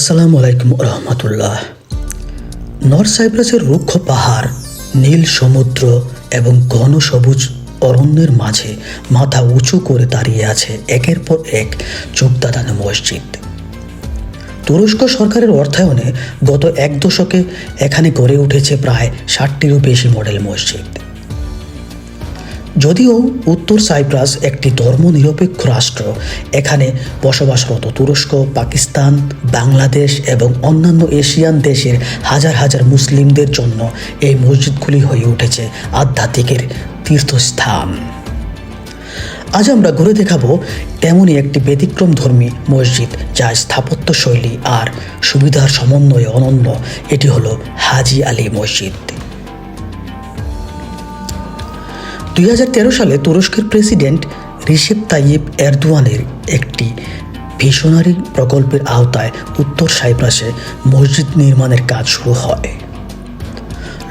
আসসালামু আলাইকুম রহমতুল্লাহ। নর্থ সাইপ্রাসের রুক্ষ পাহাড়, নীল সমুদ্র এবং ঘন সবুজ অরণ্যের মাঝে মাথা উঁচু করে দাঁড়িয়ে আছে একের পর এক চোখদাদানো মসজিদ। তুরস্ক সরকারের অর্থায়নে গত এক দশকে এখানে গড়ে উঠেছে প্রায় ষাটটিরও বেশি মডেল মসজিদ। যদিও উত্তর সাইপ্রাস একটি ধর্মনিরপেক্ষ রাষ্ট্র, এখানে বসবাসরত তুরস্ক, পাকিস্তান, বাংলাদেশ এবং অন্যান্য এশিয়ান দেশের হাজার হাজার মুসলিমদের জন্য এই মসজিদগুলি হয়ে উঠেছে আধ্যাত্মিকের তীর্থস্থান। আজ আমরা ঘুরে দেখাবো তেমনই একটি ব্যতিক্রম ধর্মী মসজিদ যা স্থাপত্য শৈলী আর সুবিধার সমন্বয়ে অনন্য। এটি হলো হাজি আলী মসজিদ। দুই হাজার তেরো সালে তুরস্কের প্রেসিডেন্ট রিসেপ তাইয়েব এরদোয়ানের একটি ভিশনারি প্রকল্পের আওতায় উত্তর সাইপ্রাসে মসজিদ নির্মাণের কাজ শুরু হয়।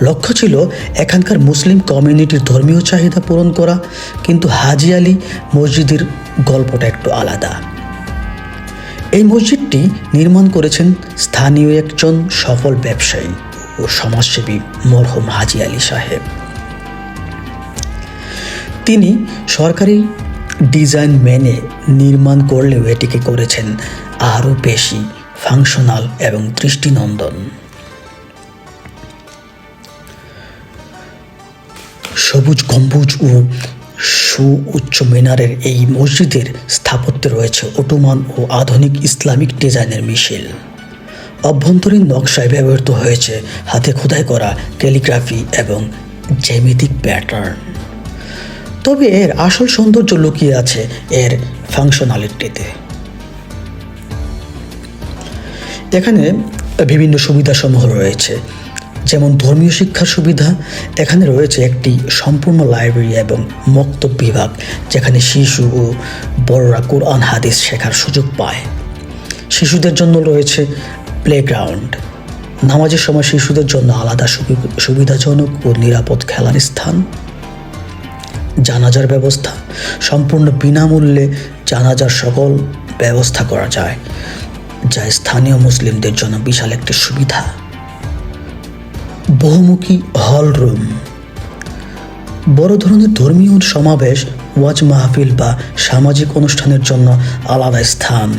লক্ষ্য ছিল এখানকার মুসলিম কমিউনিটির ধর্মীয় চাহিদা পূরণ করা, কিন্তু হাজি আলী মসজিদের গল্পটা একটু আলাদা। এই মসজিদটি নির্মাণ করেছেন স্থানীয় একজন সফল ব্যবসায়ী ও সমাজসেবী মরহুম হাজি আলী সাহেব। তিনি সরকারি ডিজাইন মেনে নির্মাণ করলেও এটিকে করেছেন আরও বেশি ফাংশনাল এবং দৃষ্টিনন্দন। সবুজ, গম্বুজ ও সুউচ্চ মিনারের এই মসজিদের স্থাপত্যে রয়েছে ওটোমান ও আধুনিক ইসলামিক ডিজাইনের মিশেল অভ্যন্তরীণ নকশায় ব্যবহৃত হয়েছে হাতে খোদাই করা ক্যালিগ্রাফি এবং জ্যামিতিক প্যাটার্ন। তবে এর আসল সৌন্দর্য লুকিয়ে আছে এর ফাংশনালিটিতে এখানে বিভিন্ন সুবিধাসমূহ রয়েছে। যেমন ধর্মীয় শিক্ষার সুবিধা, এখানে রয়েছে একটি সম্পূর্ণ লাইব্রেরি এবং মক্তব বিভাগ, যেখানে শিশু ও বড়রা কোরআন, হাদিস শেখার সুযোগ পায়। শিশুদের জন্য রয়েছে প্লেগ্রাউন্ড নামাজের সময় শিশুদের জন্য আলাদা সুবি- সুবিধাজনক ও নিরাপদ খেলার স্থান। জানাজার ব্যবস্থা। সম্পূর্ণ বিনামূল্যে জানাজার সকল ব্যবস্থা করা যায়, যা স্থানীয় মুসলিমদের জন্য বিশাল একটি সুবিধা। বহুমুখী হল রুম। বড় ধরনের ধর্মীয় সমাবেশ, ওয়াজ মাহফিল বা সামাজিক অনুষ্ঠানের জন্য আলাদা স্থান।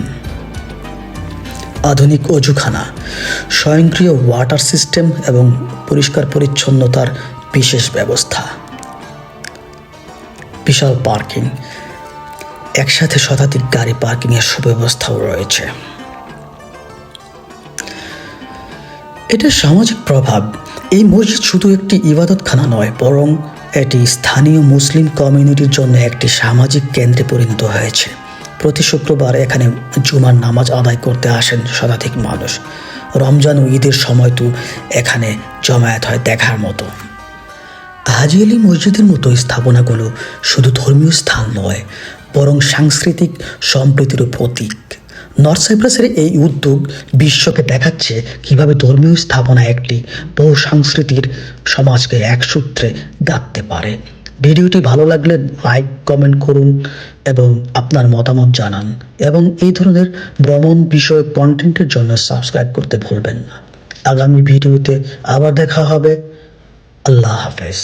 আধুনিক অজুখানা, স্বয়ংক্রিয় ওয়াটার সিস্টেম এবং পরিষ্কার পরিচ্ছন্নতার বিশেষ ব্যবস্থা। বিশাল পার্কিং। একসাথে শতাধিক গাড়ি পার্কিংয়ের সুব্যবস্থাও রয়েছে। এটা সামাজিক প্রভাব। এই মসজিদ শুধু একটি ইবাদতখানা নয়, বরং এটি স্থানীয় মুসলিম কমিউনিটির জন্য একটি সামাজিক কেন্দ্রে পরিণত হয়েছে। প্রতি শুক্রবার এখানে জুমার নামাজ আদায় করতে আসেন শতাধিক মানুষ। রমজান ও ঈদের সময় তো এখানে জমায়েত হয় দেখার মতো। হাজি আলী মসজিদের মতো স্থাপনাগুলো শুধু ধর্মীয় স্থান নয়, বরং সাংস্কৃতিক সম্প্রীতিরও প্রতীক। নর্থ সাইপ্রাসের এই উদ্যোগ বিশ্বকে দেখাচ্ছে কীভাবে ধর্মীয় স্থাপনা একটি বহু সাংস্কৃতিক সমাজকে একসূত্রে গাঁথতে পারে। ভিডিওটি ভালো লাগলে লাইক, কমেন্ট করুন এবং আপনার মতামত জানান এবং এই ধরনের ভ্রমণ বিষয়ক কন্টেন্টের জন্য সাবস্ক্রাইব করতে ভুলবেন না। আগামী ভিডিওতে আবার দেখা হবে। আল্লাহ হাফেজ।